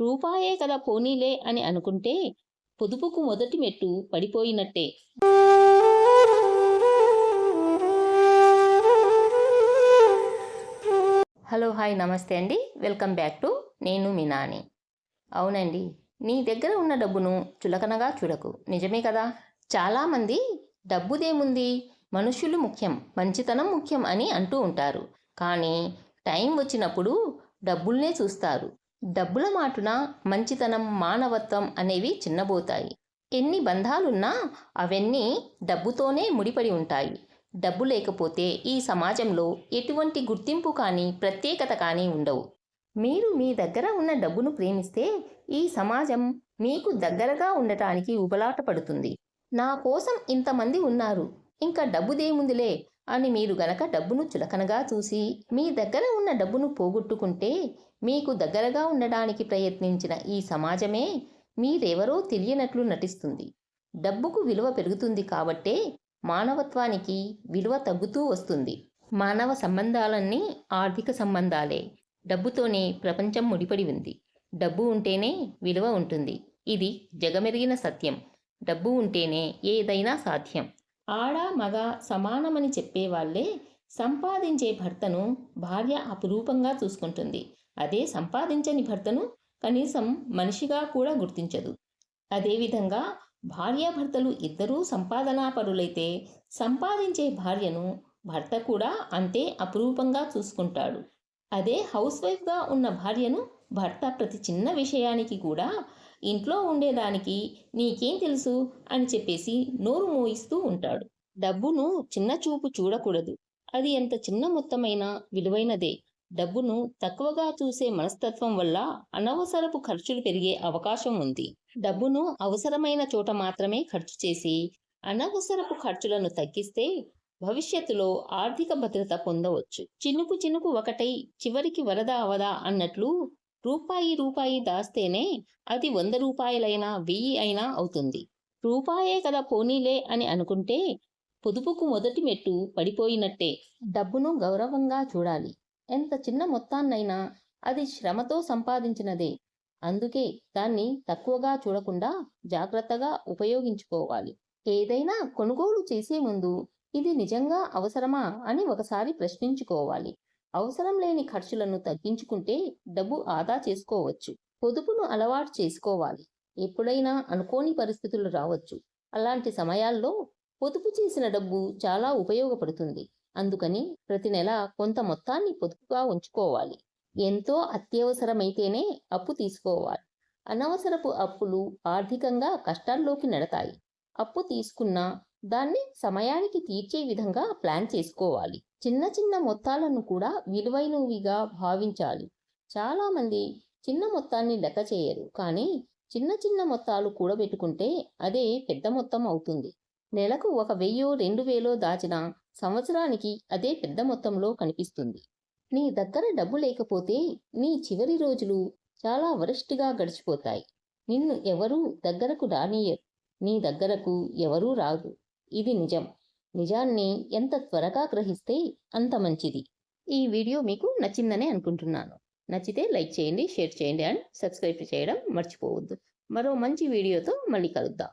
రూపాయే కదా పోనీలే అని అనుకుంటే పొదుపుకు మొదటి మెట్టు పడిపోయినట్టే. హలో హాయ్ నమస్తే అండి. వెల్కమ్ బ్యాక్ టు నేను మీనాని అవునండి నీ దగ్గర ఉన్న డబ్బును చులకనగా చూడకు. నిజమే కదా? చాలామంది డబ్బుదేముంది? మనుషులు ముఖ్యం మంచితనం ముఖ్యం అని అంటూ ఉంటారు. కానీ టైం వచ్చినప్పుడు డబ్బుల్నే చూస్తారు. డబ్బుల మాటున మంచితనం మానవత్వం అనేవి చిన్నబోతాయి. ఎన్ని బంధాలున్నా అవన్నీ డబ్బుతోనే ముడిపడి ఉంటాయి. డబ్బు లేకపోతే ఈ సమాజంలో ఎటువంటి గుర్తింపు కానీ ప్రత్యేకత కానీ ఉండవు. మీరు మీ దగ్గర ఉన్న డబ్బును ప్రేమిస్తే ఈ సమాజం మీకు దగ్గరగా ఉండటానికి ఉబలాట పడుతుంది నా కోసం ఇంతమంది ఉన్నారు. ఇంకా డబ్బుదేముందిలే అని మీరు గనక డబ్బును చులకనగా చూసి మీ దగ్గర ఉన్న డబ్బును పోగొట్టుకుంటే మీకు దగ్గరగా ఉండడానికి ప్రయత్నించిన ఈ సమాజమే మీరెవరో తెలియనట్లు నటిస్తుంది. డబ్బుకు విలువ పెరుగుతుంది కాబట్టే మానవత్వానికి విలువ తగ్గుతూ వస్తుంది. మానవ సంబంధాలన్నీ ఆర్థిక సంబంధాలే. డబ్బుతోనే ప్రపంచం ముడిపడి ఉంది. డబ్బు ఉంటేనే విలువ ఉంటుంది. ఇది జగమెరిగిన సత్యం. డబ్బు ఉంటేనే ఏదైనా సాధ్యం. ఆడ మగ సమానమని చెప్పేవాళ్ళే సంపాదించే భర్తను భార్య అపురూపంగా చూసుకుంటుంది. అదే సంపాదించని భర్తను కనీసం మనిషిగా కూడా గుర్తించదు. అదేవిధంగా భార్యాభర్తలు ఇద్దరూ సంపాదనాపరులైతే సంపాదించే భార్యను భర్త కూడా అంతే అపురూపంగా చూసుకుంటాడు. అదే హౌస్ వైఫ్గా ఉన్న భార్యను భర్త ప్రతి చిన్న విషయానికి కూడా ఇంట్లో ఉండేదానికి నీకేం తెలుసు? అని చెప్పేసి నోరు మోయిస్తూ ఉంటాడు. డబ్బును చిన్న చూపు చూడకూడదు. అది ఎంత చిన్న మొత్తమైన విలువైనదే. డబ్బును తక్కువగా చూసే మనస్తత్వం వల్ల అనవసరపు ఖర్చులు పెరిగే అవకాశం ఉంది. డబ్బును అవసరమైన చోట మాత్రమే ఖర్చు చేసి అనవసరపు ఖర్చులను తగ్గిస్తే భవిష్యత్తులో ఆర్థిక భద్రత పొందవచ్చు. చినుకు చినుకు ఒకటై చివరికి వరద అవదా అన్నట్లు రూపాయి రూపాయి దాస్తేనే అది వంద రూపాయలైనా వెయ్యి అయినా అవుతుంది. రూపాయే కదా పోనీలే అని అనుకుంటే పొదుపుకు మొదటి మెట్టు పడిపోయినట్టే. డబ్బును గౌరవంగా చూడాలి. ఎంత చిన్న మొత్తాన్నైనా అది శ్రమతో సంపాదించినదే. అందుకే దాన్ని తక్కువగా చూడకుండా జాగ్రత్తగా ఉపయోగించుకోవాలి. ఏదైనా కొనుగోలు చేసే ముందు ఇది నిజంగా అవసరమా అని ఒకసారి ప్రశ్నించుకోవాలి. అవసరం లేని ఖర్చులను తగ్గించుకుంటే డబ్బు ఆదా చేసుకోవచ్చు. పొదుపును అలవాటు చేసుకోవాలి. ఎప్పుడైనా అనుకోని పరిస్థితులు రావచ్చు. అలాంటి సమయాల్లో పొదుపు చేసిన డబ్బు చాలా ఉపయోగపడుతుంది. అందుకని ప్రతి నెల కొంత మొత్తాన్ని పొదుపుగా ఉంచుకోవాలి. ఎంతో అత్యవసరమైతేనే అప్పు తీసుకోవాలి. అనవసరపు అప్పులు ఆర్థికంగా కష్టాల్లోకి నెడతాయి. అప్పు తీసుకున్నా దాన్ని సమయానికి తీర్చే విధంగా ప్లాన్ చేసుకోవాలి. చిన్న చిన్న మొత్తాలను కూడా విలువైనవిగా భావించాలి. చాలామంది చిన్న మొత్తాన్ని లెక్క చేయరు. కానీ చిన్న చిన్న మొత్తాలు కూడబెట్టుకుంటే అదే పెద్ద మొత్తం అవుతుంది. నెలకు ఒక వెయ్యో రెండు వేలో దాచిన సంవత్సరానికి అదే పెద్ద మొత్తంలో కనిపిస్తుంది. నీ దగ్గర డబ్బు లేకపోతే నీ చివరి రోజులు చాలా వరస్ట్గా గడిచిపోతాయి. నిన్ను ఎవరూ దగ్గరకు రానియరు నీ దగ్గరకు ఎవరూ రాదు ఇది నిజం. నిజాన్ని ఎంత త్వరగా గ్రహిస్తే అంత మంచిది. ఈ వీడియో మీకు నచ్చిందనే అనుకుంటున్నాను. నచ్చితే లైక్ చేయండి షేర్ చేయండి అండ్ సబ్స్క్రైబ్ చేయడం మర్చిపోవద్దు. మరో మంచి వీడియోతో మళ్ళీ కలుద్దాం.